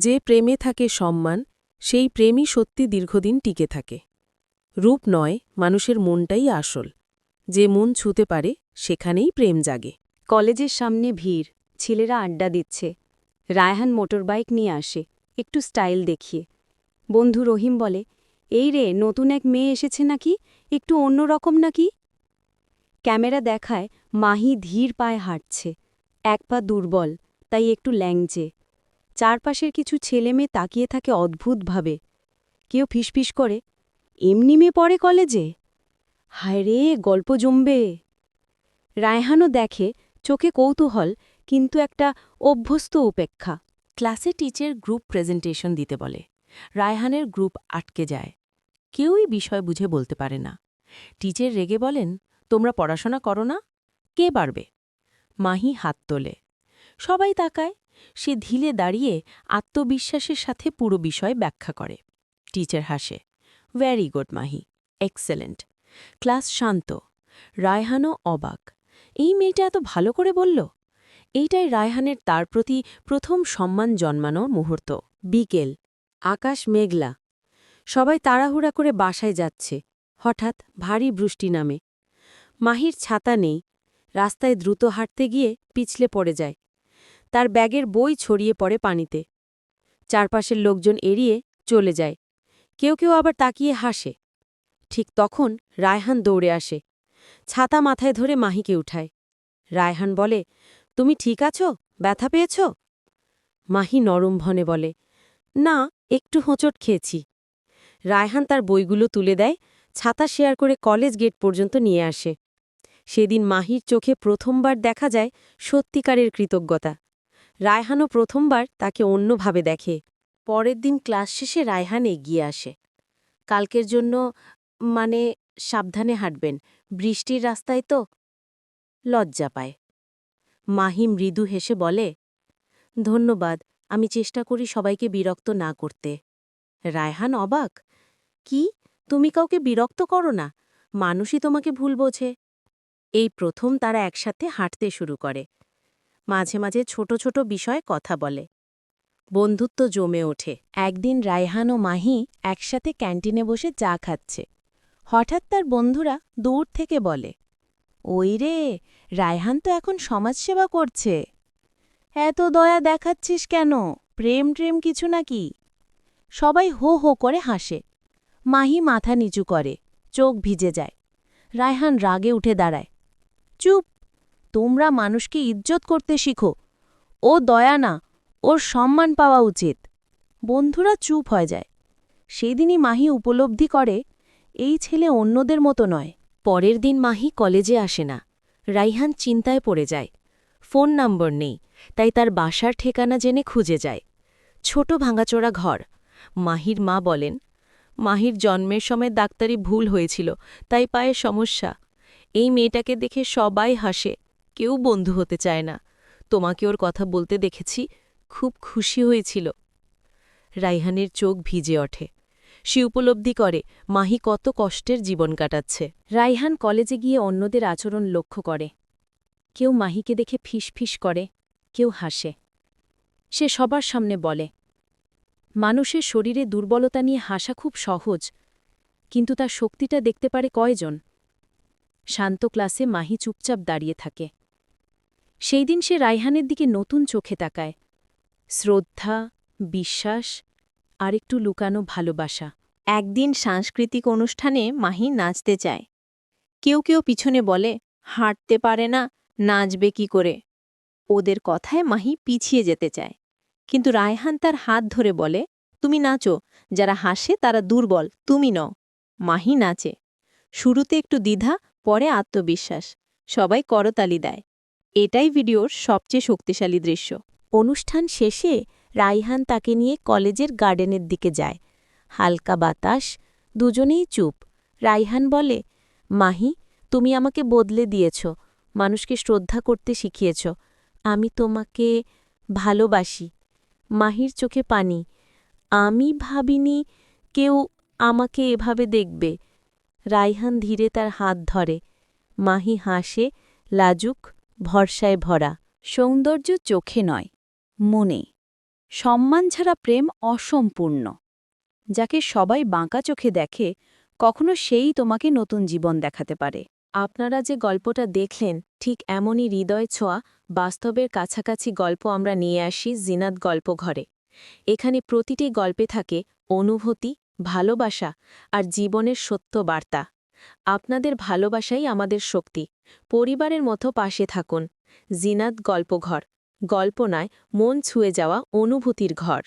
যে প্রেমে থাকে সম্মান, সেই প্রেমই সত্যি দীর্ঘদিন টিকে থাকে। রূপ নয়, মানুষের মনটাই আসল। যে মন ছুতে পারে, সেখানেই প্রেম জাগে। কলেজের সামনে ভিড়, ছেলেরা আড্ডা দিচ্ছে। রায়হান মোটরবাইক নিয়ে আসে, একটু স্টাইল দেখিয়ে। বন্ধু রহিম বলে, এই রে, নতুন এক মেয়ে এসেছে নাকি? একটু অন্যরকম নাকি? ক্যামেরা দেখায়, মাহি ধীর পায়ে হাঁটছে। এক পা দুর্বল, তাই একটু ল্যাংচে। চারপাশের কিছু ছেলে মেয়ে তাকিয়ে থাকে অদ্ভুতভাবে। কেউ ফিসফিস করে, এমনি মেয়ে পড়ে কলেজে? হায় রে, গল্প জমবে। রায়হানও দেখে, চোখে কৌতূহল, কিন্তু একটা অভ্যস্ত উপেক্ষা। ক্লাসে টিচার গ্রুপ প্রেজেন্টেশন দিতে বলে। রায়হানের গ্রুপ আটকে যায়। কেউই বিষয় বুঝে বলতে পারে না। টিচার রেগে বলেন, তোমরা পড়াশোনা করো না, কে পারবে? মাহি হাত তোলে। সবাই তাকায় সে ধীলে দাঁড়িয়ে আত্মবিশ্বাসের সাথে পুরো বিষয় ব্যাখ্যা করে। টিচার হাসে very good Mahi. Excellent class শান্ত। রায়হানও অবাক। এই মেয়েটা এত ভালো করে বলল? এইটাই রায়হানের তার প্রতি প্রথম সম্মান জন্মানো মুহূর্ত। বিকেল। আকাশ মেঘলা। সবাই তাড়াহুড়া করে বাসায় যাচ্ছে। হঠাৎ ভারী বৃষ্টি নামে। মাহির ছাতা নেই। রাস্তায় দ্রুত হাঁটতে গিয়ে পিছলে পড়ে যায়। তার ব্যাগের বই ছড়িয়ে পড়ে পানিতে। চারপাশের লোকজন এড়িয়ে চলে যায়। কেউ কেউ আবার তাকিয়ে হাসে। ঠিক তখন রায়হান দৌড়ে আসে। ছাতা মাথায় ধরে মাহিকে উঠায়। রায়হান বলে, তুমি ঠিক আছো? ব্যথা পেয়েছ? মাহি নরম ভনে বলে, না, একটু হোঁচট খেয়েছি। রায়হান তার বইগুলো তুলে দেয়, ছাতা শেয়ার করে কলেজ গেট পর্যন্ত নিয়ে আসে। সেদিন মাহির চোখে প্রথমবার দেখা যায় সত্যিকারের কৃতজ্ঞতা। রায়হানও প্রথমবার তাকে অন্যভাবে দেখে। পরের দিন ক্লাস শেষে রায়হান এগিয়ে আসে। কালকের জন্য মানে সাবধানে হাঁটবেন। বৃষ্টির রাস্তায় তো লজ্জা পায়। মাহি মৃদু হেসে বলে, ধন্যবাদ, আমি চেষ্টা করি সবাইকে বিরক্ত না করতে। রায়হান অবাক, কি? তুমি কাউকে বিরক্ত করো না? মানুষই তোমাকে ভুল বোঝে। এই প্রথম তারা একসাথে হাঁটতে শুরু করে। মাঝে মাঝে ছোট ছোট বিষয়ে কথা বলে। বন্ধুত্ব জমে ওঠে। একদিন রায়হান ও মাহি একসাথে ক্যান্টিনে বসে চা খাচ্ছে। হঠাৎ তার বন্ধুরা দূর থেকে বলে, ওই রে, রায়হান তো এখন সমাজসেবা করছে। এত দয়া দেখাচ্ছিস কেন? প্রেম ট্রেম কিছু নাকি? সবাই হো হো করে হাসে। মাহি মাথা নিচু করে, চোখ ভিজে যায়। রায়হান রাগে উঠে দাঁড়ায়। চুপ! তোমরা মানুষকে ইজ্জত করতে শিখো। ও দয়া না, ওর সম্মান পাওয়া উচিত। বন্ধুরা চুপ হয়ে যায়। সেদিনই মাহি উপলব্ধি করে, এই ছেলে অন্যদের মতো নয়। পরের দিন মাহি কলেজে আসে না। রাইহান চিন্তায় পড়ে যায়। ফোন নম্বর নেই, তাই তার বাসার ঠিকানা জেনে খুঁজে যায়। ছোট ভাঙাচোরা ঘর। মাহির মা বলেন, মাহির জন্মের সময় ডাক্তারি ভুল হয়েছিল, তাই পায়ে সমস্যা। এই মেয়েটাকে দেখে সবাই হাসে। কেউ বন্ধু হতে চায় না। তোমাকে ওর কথা বলতে দেখেছি, খুব খুশি হয়েছিল। রাইহানের চোখ ভিজে ওঠে। সে উপলব্ধি করে, মাহি কত কষ্টের জীবন কাটাচ্ছে। রাইহান কলেজে গিয়ে অন্যদের আচরণ লক্ষ্য করে। কেউ মাহিকে দেখে ফিস করে, কেউ হাসে। সে সবার সামনে বলে, মানুষের শরীরে দুর্বলতা নিয়ে হাসা খুব সহজ, কিন্তু তার শক্তিটা দেখতে পারে কয়জন? শান্ত ক্লাসে মাহি চুপচাপ দাঁড়িয়ে থাকে। সেই দিন সে রায়হানের দিকে নতুন চোখে তাকায়। শ্রদ্ধা, বিশ্বাস, আর একটু লুকানো ভালোবাসা। একদিন সাংস্কৃতিক অনুষ্ঠানে মাহি নাচতে চায় কেউ কেউ পিছনে বলে, হাঁটতে পারে না, নাচবে কি করে? ওদের কথায় মাহি পিছিয়ে যেতে চায়। কিন্তু রায়হান তার হাত ধরে বলে, তুমি নাচো, যারা হাসে তারা দুর্বল, তুমি নও। মাহি নাচে। শুরুতে একটু দ্বিধা, পরে আত্মবিশ্বাস। সবাই করতালি দেয়। এটাই ভিডিওর সবচেয়ে শক্তিশালী দৃশ্য। অনুষ্ঠান শেষে রাইহান তাকে নিয়ে কলেজের গার্ডেনের দিকে যায়। হালকা বাতাস, দুজনেই চুপ। রাইহান বলে, মাহি, তুমি আমাকে বদলে দিয়েছ। মানুষকে শ্রদ্ধা করতে শিখিয়েছ। আমি তোমাকে ভালোবাসি। মাহির চোখে পানি। আমি ভাবিনি কেউ আমাকে এভাবে দেখবে। রাইহান ধীরে তার হাত ধরে। মাহি হাসে, লাজুক ভরসায় ভরা, সৌন্দর্য চোখে নয়, মনে। সম্মান ছাড়া প্রেম অসম্পূর্ণ। যাকে সবাই বাঁকা চোখে দেখে, কখনো সেই তোমাকে নতুন জীবন দেখাতে পারে। আপনারা যে গল্পটা দেখলেন, ঠিক এমনই হৃদয় ছোঁয়া, বাস্তবের কাছাকাছি গল্প আমরা নিয়ে আসি জিনাত গল্প ঘরে। এখানে প্রতিটি গল্পে থাকে অনুভূতি, ভালোবাসা আর জীবনের সত্য বার্তা। আপনাদের ভালোবাসাই আমাদের শক্তি। পরিবারের মতো পাশে থাকুন। জিনাত গল্পঘর। গল্প নয় মন ছুঁয়ে যাওয়া অনুভূতির ঘর।